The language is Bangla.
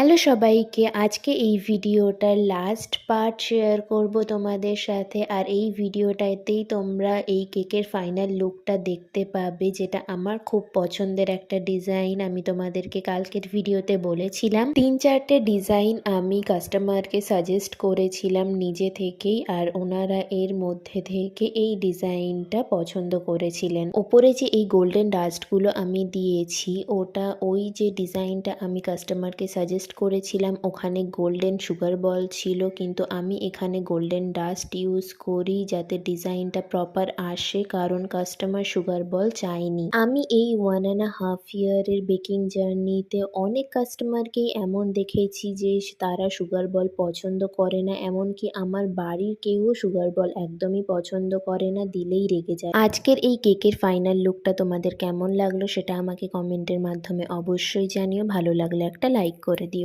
হ্যালো সবাইকে, আজকে এই ভিডিওটার লাস্ট পার্ট শেয়ার করব তোমাদের সাথে। আর এই ভিডিওটাতেই তোমরা এই কেকের ফাইনাল লুকটা দেখতে পাবে, যেটা আমার খুব পছন্দের একটা ডিজাইন আমি তোমাদেরকে কালকের ভিডিওতে বলেছিলাম। তিন চারটে ডিজাইন আমি কাস্টমারকে সাজেস্ট করেছিলাম নিজে থেকেই, আর ওনারা এর মধ্যে থেকে এই ডিজাইনটা পছন্দ করেছিলেন। ওপরে যে এই গোল্ডেন ডাস্টগুলো আমি দিয়েছি, ওটা ওই যে ডিজাইনটা আমি কাস্টমারকে সাজেস্ট করেছিলাম, ওখানে গোল্ডেন সুগার বল ছিল, কিন্তু আমি এখানে গোল্ডেন ডাস্ট ইউজ করি যাতে ডিজাইনটা প্রপার আসে, কারণ কাস্টমার সুগার বল চায়নি। আমি এই ওয়ান অ্যান্ড হাফ ইয়ারের বেকিং জার্নিতে অনেক কাস্টমারকেই এমন দেখেছি যে তারা সুগার বল পছন্দ করে না, এমনকি আমার বাড়ির কেউ সুগার বল একদমই পছন্দ করে না, দিলেই রেগে যায়। আজকের এই কেকের ফাইনাল লুকটা তোমাদের কেমন লাগল সেটা আমাকে কমেন্টের মাধ্যমে অবশ্যই জানিও, ভালো লাগলে একটা লাইক করে দিও।